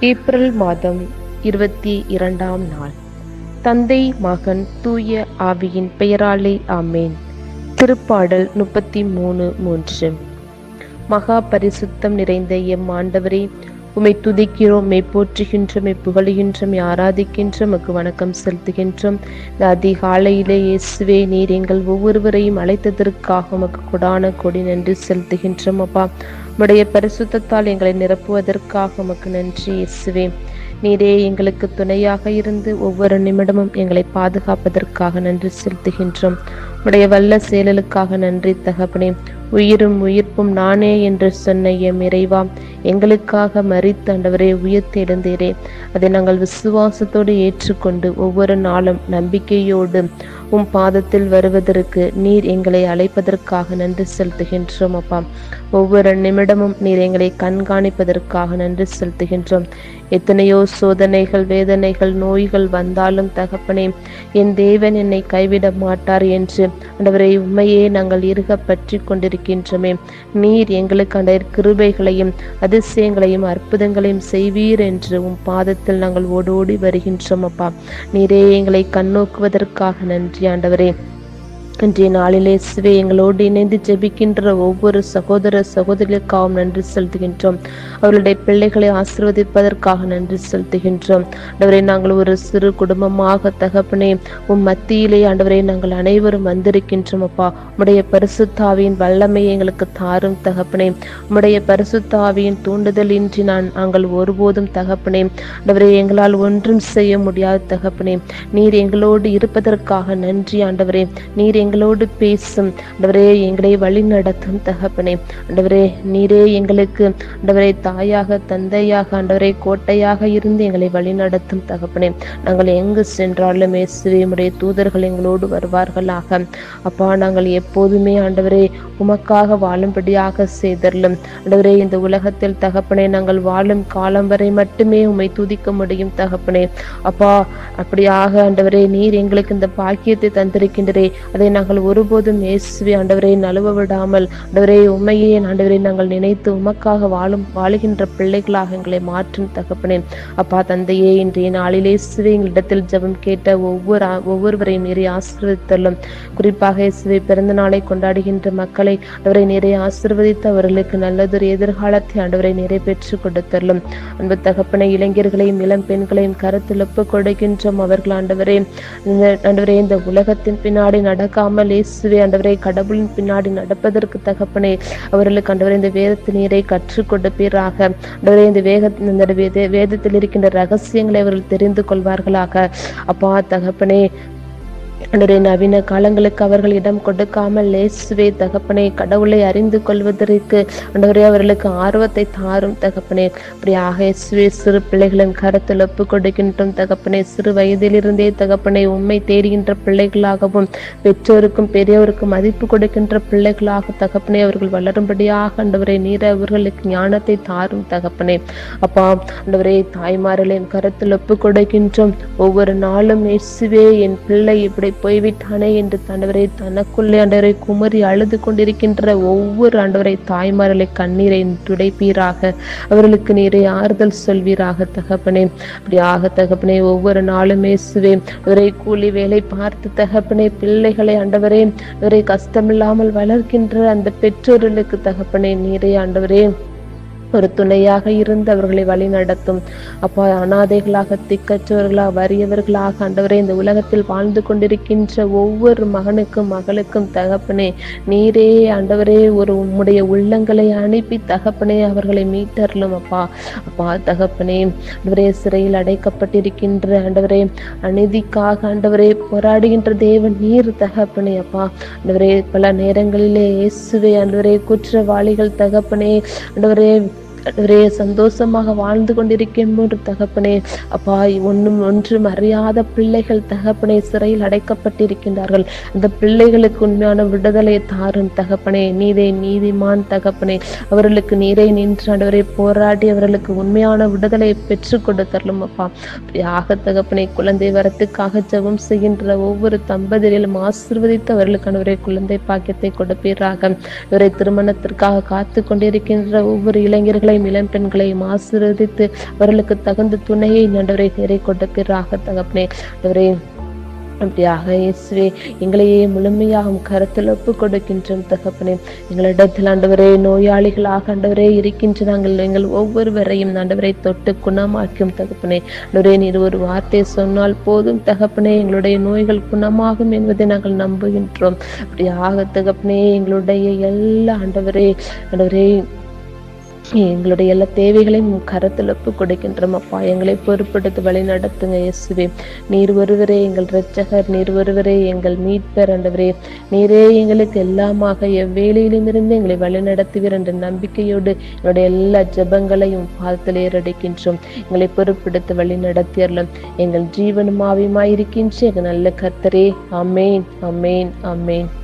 April மாதம் இருபத்தி இரண்டாம் நாள். தந்தை மகன் தூய ஆவியின் பெயராலே ஆமேன். திருப்பாடல் முப்பத்தி மூணு மூன்று. மகா பரிசுத்தம் நிறைந்த எம் ஆண்டவரே உமை துதிக்கிறோம் மெய் போற்றுகின்றோம் மெய் புகழுகின்றோம் ஆராதிக்கின்றோம் உமக்கு வணக்கம் செலுத்துகின்றோம். இந்த அதிகாலையிலே இயேசுவே நீர் எங்கள் ஒவ்வொருவரையும் அழைத்ததற்காக உமக்கு கொடான கொடி நன்றி செலுத்துகின்றோம் அப்பா. உம்முடைய பரிசுத்தத்தால் எங்களை நிரப்புவதற்காக உமக்கு நன்றி இயேசுவே. நீரே எங்களுக்கு துணையாக இருந்து ஒவ்வொரு நிமிடமும் எங்களை பாதுகாப்பதற்காக நன்றி செலுத்துகின்றோம். உடைய வல்ல செயலுக்காக நன்றி தகப்பனே. உயிரும் உயிர்ப்பும் நானே என்று சொன்ன எம் இறைவா எங்களுக்காக மறித்த ஆண்டவரே உயிர்த்தெழுந்தீரே அதை நாங்கள் விசுவாசத்தோடு ஏற்றுக்கொண்டு ஒவ்வொரு நாளும் நம்பிக்கையோடு உம் பாதத்தில் வருவதற்கு நீர் எங்களை அழைப்பதற்காக நன்றி செலுத்துகின்றோம் அப்பா. ஒவ்வொரு நிமிடமும் நீர் எங்களை கண்காணிப்பதற்காக நன்றி செலுத்துகின்றோம். எத்தனையோ சோதனைகள் வேதனைகள் நோய்கள் வந்தாலும் தகப்பனே என் தேவன் என்னை கைவிட மாட்டார் என்று ஆண்டவரை உண்மையே நாங்கள் இருக பற்றி கொண்டிருக்கின்றோமே. நீர் எங்களுக்கு அந்த கிருபைகளையும் அதிசயங்களையும் அற்புதங்களையும் செய்வீர் என்று உம் பாதத்தில் நாங்கள் ஓடோடி வருகின்றோம் அப்பா. நீரே எங்களை கண்ணோக்குவதற்காக நன்றி. ஆண்டவரே இன்றைய நாளிலே சிவே எங்களோடு இணைந்து ஜெபிக்கின்ற ஒவ்வொரு சகோதர சகோதரிகளுக்காகவும் நன்றி செலுத்துகின்றோம். அவர்களுடைய பிள்ளைகளை ஆசிர்வதிப்பதற்காக நன்றி செலுத்துகின்றோம். ஆண்டவரை நாங்கள் ஒரு சிறு குடும்பமாக தகப்பனே உம் மத்தியிலே ஆண்டவரை நாங்கள் அனைவரும் வந்திருக்கின்றோம் அப்பா. உம்முடைய பரிசுத்தாவியின் வல்லமையை எங்களுக்கு தாரும் தகப்பனே. உம்முடைய பரிசுத்தாவியின் தூண்டுதலின்றி நான் நாங்கள் ஒருபோதும் தகப்பனே. ஆண்டவரை எங்களால் ஒன்றும் செய்ய முடியாத தகப்பனே. நீர் எங்களோடு இருப்பதற்காக நன்றி ஆண்டவரே. நீர் எங்கள் எங்களோடு பேசும். ஆண்டவரே எங்களை வழி நடத்தும் தகப்பனே. ஆண்டவரே நீரே எங்களுக்கு ஆண்டவரை தாயாக தந்தையாக ஆண்டவரை கோட்டையாக இருந்து எங்களை வழி நடத்தும் தகப்பனே. நாங்கள் எங்கு சென்றாலும் இயேசுவே தூதர்கள் எங்களோடு வருவார்களாக. அப்பா நாங்கள் எப்போதுமே ஆண்டவரே உமக்காக வாழும்படியாக செய்தரலும் ஆண்டவரே இந்த உலகத்தில் தகப்பனே நாங்கள் வாழும் காலம் வரை மட்டுமே உம்மை துதிக்க முடியும் தகப்பனே. அப்பா அப்படியாக ஆண்டவரே நீர் எங்களுக்கு இந்த பாக்கியத்தை தந்திருக்கின்றே அதை நாங்கள் ஒருபோதும் இயேசுவை ஆண்டவரை நழுவ விடாமல் ஆண்டவரே உண்மையே ஆண்டவரை நாங்கள் நினைத்து உமக்காக வாழும் வாழுகின்ற பிள்ளைகளாக எங்களை மாற்றும் தகப்பனேன். அப்பா தந்தையே இன்றைய நாளிலே இயேசுவை எங்களிடத்தில் ஜபம் கேட்ட ஒவ்வொரு ஒவ்வொருவரையும் நிறைய ஆசீர்வதித்தள்ளும் குறிப்பாக இயேசுவை பிறந்த நாளை கொண்டாடுகின்ற மக்களை ஆண்டவரை நிறைய ஆசீர்வதித்து அவர்களுக்கு நல்லதொரு எதிர்காலத்தை ஆண்டவரை நிறைவேற்றி கொடுத்தள்ளும் அன்பு தகப்பனை இளைஞர்களையும் இளம் பெண்களையும் கருத்தில் ஒப்பு கொடுக்கின்றோம் அவர்கள் ஆண்டவரே. ஆண்டவரே இந்த உலகத்தின் பின்னாடி நடக்க நடக்காமல் இயேசுவே ஆண்டவரே கடவுளின் பின்னாடி நடப்பதற்கு தகப்பனே அவர்களுக்கு ஆண்டவரே இந்த வேதத்து நீரை கற்றுக் கொடுப்பீராக. ஆண்டவரே இந்த வேக இந்த வேத வேதத்தில் இருக்கின்ற ரகசியங்களை அவர்கள் தெரிந்து கொள்வார்களாக. அப்பா தகப்பனே ஆண்டவரே நவீன காலங்களுக்கு அவர்கள் இடம் கொடுக்காமல் லேசுவே தகப்பனே கடவுளை அறிந்து கொள்வதற்கு அன்றவரே அவர்களுக்கு ஆர்வத்தை தாரும் தகப்பனே. அப்படியாக இயேசுவே சிறு பிள்ளைகளின் கருத்தில் ஒப்பு கொடுக்கின்றோம் தகப்பனே. சிறு வயதிலிருந்தே தகப்பனை உண்மை தேடுகின்ற பிள்ளைகளாகவும் பெற்றோருக்கும் பெரியவருக்கும் மதிப்பு கொடுக்கின்ற பிள்ளைகளாக தகப்பனே அவர்கள் வளரும்படியாக அன்றவரை நீர அவர்களுக்கு ஞானத்தை தாரும் தகப்பனே. அப்பா ஆண்டவரே தாய்மார்களின் கருத்தில் ஒப்பு கொடுக்கின்றோம் ஒவ்வொரு நாளும் இயேசுவே என் பிள்ளை இப்படி போய்விட்டானே என்று தண்டவரை தனக்குள்ளே ஆண்டவரை குமரி அழுது கொண்டிருக்கின்ற ஒவ்வொரு ஆண்டவரை தாய்மார்களை கண்ணீரை துடைப்பீராக. அவர்களுக்கு நீரை ஆறுதல் சொல்வீராக தகப்பனே. அப்படியாக தகப்பனே ஒவ்வொரு நாளும் இயேசுவே அவரை கூலி வேலை பார்த்து தகப்பனே பிள்ளைகளை ஆண்டவரே அவரை கஷ்டமில்லாமல் வளர்க்கின்ற அந்த பெற்றோர்களுக்கு தகப்பனே நீரை ஆண்டவரே ஒரு துணையாக இருந்து அவர்களை வழி நடத்தும். அப்பா அனாதைகளாக திக்கற்றவர்களாக வறியவர்களாக ஆண்டவரே இந்த உலகத்தில் வாழ்ந்து கொண்டிருக்கின்ற ஒவ்வொரு மகனுக்கும் மகளுக்கும் தகப்பனே நீரே ஆண்டவரே ஒரு உம்முடைய உள்ளங்களை அனுப்பி தகப்பனே அவர்களை மீட்டரலும் அப்பா. அப்பா தகப்பனே ஆண்டவரே சிறையில் அடைக்கப்பட்டிருக்கின்ற ஆண்டவரே அநீதிக்காக ஆண்டவரே போராடுகின்ற தேவன் நீர் தகப்பனே அப்பா. ஆண்டவரே பல நேரங்களிலே இயேசுவே ஆண்டவரே குற்றவாளிகள் தகப்பனே ஆண்டவரே ஆண்டவரே சந்தோஷமாக வாழ்ந்து கொண்டிருக்கின்ற தகப்பனே அப்பா ஒன்றும் ஒன்றும் அறியாத பிள்ளைகள் தகப்பனே சிறையில் அடைக்கப்பட்டிருக்கின்றார்கள். அந்த பிள்ளைகளுக்கு உண்மையான விடுதலை தாரும் தகப்பனே நீதே நீதிமான் தகப்பனே. அவர்களுக்கு நீரே நின்று ஆண்டவரை போராடி அவர்களுக்கு உண்மையான விடுதலை பெற்று கொடுத்தரலும் அப்பா. யாக தகப்பனே குழந்தை வரத்துக்காக ஜபம் செய்கின்ற ஒவ்வொரு தம்பதியிலும் ஆசிர்வதித்து அவர்களுக்கு ஆண்டவரே குழந்தை பாக்கியத்தை கொடுப்பீராக. இவரை திருமணத்திற்காக காத்து கொண்டிருக்கின்ற ஒவ்வொரு இளைஞர்கள் இளைஞர்களையும் இளம் பெண்களையும் ஆசீர்வதித்து அவர்களுக்கு தகுந்த துணையை நண்டவரை நேரை கொண்ட பிறாக தகப்பனே. ஆண்டவரே அப்படியாக இயேசுவே எங்களையே முழுமையாகவும் கருத்தில் ஒப்பு கொடுக்கின்றோம் தகப்பனே. எங்களிடத்தில் ஆண்டவரே நோயாளிகளாக ஆண்டவரே இருக்கின்ற நாங்கள் எங்கள் ஒவ்வொருவரையும் ஆண்டவரை தொட்டு குணமாக்கும் தகப்பனே. ஆண்டவரே நீர் ஒரு வார்த்தை சொன்னால் போதும் தகப்பனே எங்களுடைய நோய்கள் குணமாகும் என்பதை நாங்கள் நம்புகின்றோம். அப்படியாக தகப்பனே எங்களுடைய எல்லா ஆண்டவரே ஆண்டவரே எங்களுடைய எல்லா தேவைகளையும் கரத்தில் ஒப்பு கொடுக்கின்றோம் அப்பா எங்களை பொறுப்படுத்தி வழி நடத்துங்க இயேசுவே. நீர் ஒருவரே எங்கள் இரட்சகர் நீர் ஒருவரே எங்கள் மீட்பர் ஆண்டவரே நீரே எங்களுக்கு எல்லாமாக எவ்வேளையிலும் இருந்து எங்களை வழி நடத்துவீர் என்ற நம்பிக்கையோடு எங்களுடைய எல்லா ஜெபங்களையும் பாதத்தில் ஏறடிக்கின்றோம். எங்களை பொறுப்படுத்தி வழி நடத்தியறலாம் எங்கள் ஜீவனும் எங்கள் நல்ல கர்த்தரே அமேன் அமேன் அமேன்